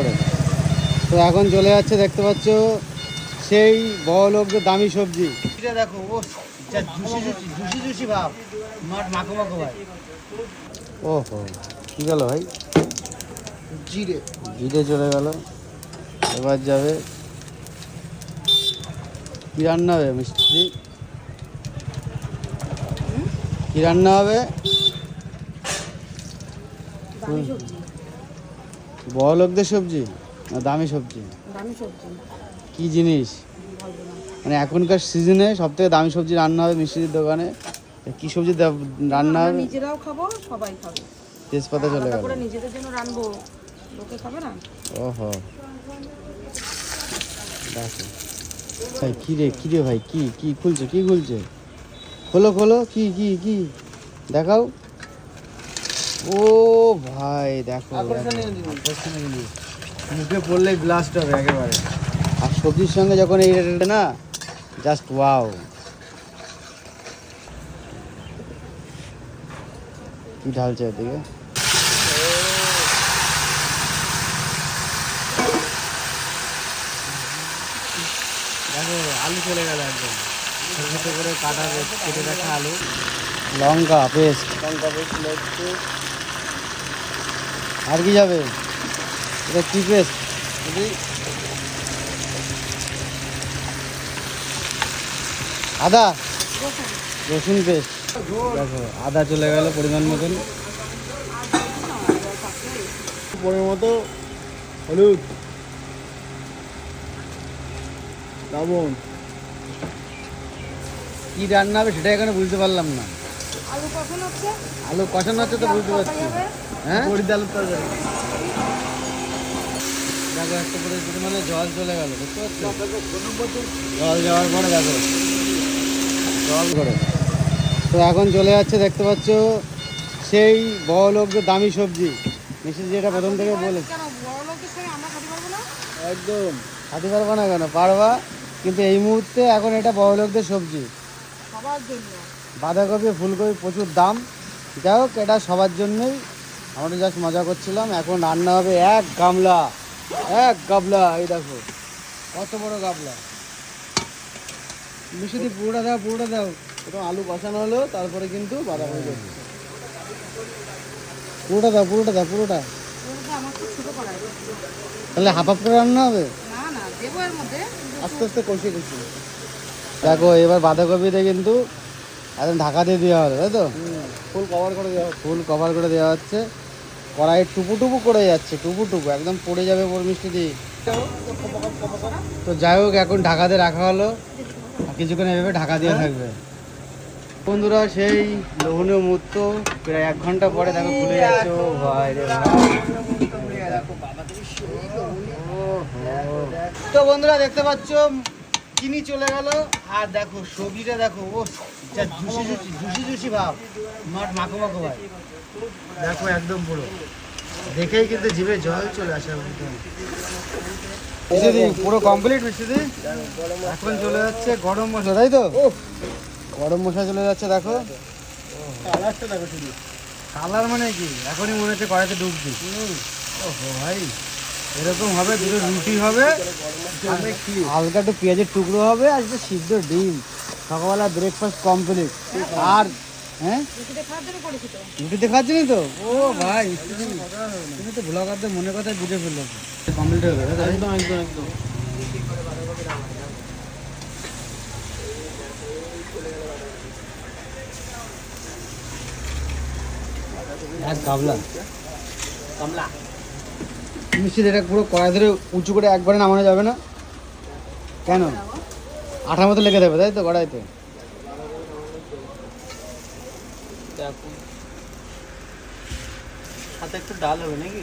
করে। তো এখন চলে যাচ্ছে দেখতে পাচ্ছ সেই বড় লোকদের দামি সবজি। দেখো ও জুসি জুসি জুসি জুসি ভাব। মাখো মাখো ভাই। ওহো কি গেল ভাই? জিরে। জিরে চলে গেল। এবার যাবে। কি রান্না হবে মিষ্টি কি রান্না হবে? দামি সবজি না দামি সবজি? দামি সবজি। কি জিনিস? মানে এখনকার সিজনে সব থেকে দামি সবজি রান্না হবে মিষ্টির দোকানে। কি সবজি রান্না হবে? নিজেরাও খাব সবাই খাবে। তেজপাতা চলে গেল। নিজেদের জন্য রানবো। লোকে খাবে না? ওহো। ভাই কি রে কি রে ভাই কি কি খুলছে কি খুলছে? খোলো খোলো কি কি কি? দেখাও। ও ভাই দেখো। মুখে পড়লেই ব্লাস্ট হবে একেবারে। আর সবজির সঙ্গে যখন এই না জাস্ট ওয়াও কি ঢালছে এদিকে? দেখো আলু চলে গেল একদম। ছোটো ছোটো করে কাটা কেটে রাখা আলু। লঙ্কা পেস্ট লঙ্কা পেস্ট আর কি যাবে? এটা কি পেস্ট আদা? রসুন। পেস্ট দেখো আদা চলে গেল পরিমাণ মতন। পরিমাণ মতো হলুদ। লবণ কি রান্না হবে সেটা এখানে বুঝতে পারলাম না। আলু কখন হচ্ছে। আলু কষানো হচ্ছে তো বুঝতে পারছি। হ্যাঁ? তরকারি দেখো একটা করে মানে জল চলে গেল বুঝতে পারছ জল যাওয়ার পরে দেখো। জল করে তো এখন চলে যাচ্ছে দেখতে পাচ্ছ সেই বড় লোকদের দামি সবজি। মিষ্টি যেটা প্রথম থেকে বলে একদম। খাতে পারব না কেন? পারবা কিন্তু এই মুহূর্তে এখন এটা বড় লোকদের সবজি বাঁধাকপি ফুলকপি প্রচুর দাম। যাই হোক এটা সবার জন্যই আমরা জাস্ট মজা করছিলাম এখন রান্না হবে এক গামলা এক গাবলা এই দেখো কত বড় গাবলা মিশুদি পুরোটা দাও পুরোটা দাও। একটু আলু কষানো হলো তারপরে কিন্তু বাঁধাকপি দেবো পুরোটা দাও পুরোটা দাও পুরোটা। ওটা তাহলে হাফ হাফ করে রান্না হবে? আস্তে আস্তে কষিয়ে কষিয়ে। দেখো এবার বাঁধাকপিতে কিন্তু একদম ঢাকা দিয়ে দেওয়া হবে তাই তো? ফুল কভার করে দেওয়া ফুল কভার করে দেওয়া হচ্ছে। কড়াই টুপু টুপু করে যাচ্ছে টুপু টুপু একদম পড়ে যাবে পর মিষ্টি দিয়ে। তো যাই হোক এখন ঢাকাতে রাখা হলো। কিছুক্ষণ এভাবে ঢাকা দিয়ে থাকবে। বন্ধুরা সেই লোভনীয় মুহূর্ত প্রায় এক ঘণ্টা পরে দেখো খুলে যাচ্ছে। ও ভাই রে ভাই তো বন্ধুরা দেখতে পাচ্ছ চিনি চলে গেল আর দেখো সবজিটা দেখো ও যা জুসি জুসি জুসি ভাব। মাঠ মাখো মাখো ভাই। দেখো একদম পুরো। দেখেই কিন্তু জিভে জল চলে আসে মিষ্টিদি পুরো কমপ্লিট মিষ্টিদি এখন চলে যাচ্ছে গরম মশলা তাই তো? গরম মশলা চলে যাচ্ছে দেখো। কালারটা দেখো শুধু। কালার মানে কি? এখনই মনে হচ্ছে কড়াইতে ডুবছি ওহো ভাই। এরকম হবে দুটো রুটি হবে হালকা একটু পেঁয়াজের টুকরো হবে আর একটু সিদ্ধ ডিম। সকালবেলা ব্রেকফাস্ট কমপ্লিট আর হ্যাঁ? রুটিতে তো? ও ভাই তুমি তো ব্লগারদের মনে কথা বুঝে ফেলল। কমপ্লিট হবে একদম একদম একদম। এক গাবলা? গামলা মিষ্টি এটা পুরো কড়াই ধরে উঁচু করে একবারে নামানো যাবে না। কেন? আঠার মতো লেগে যাবে, তাই তো কড়াইতে? সাথে একটু ডাল হবে নাকি?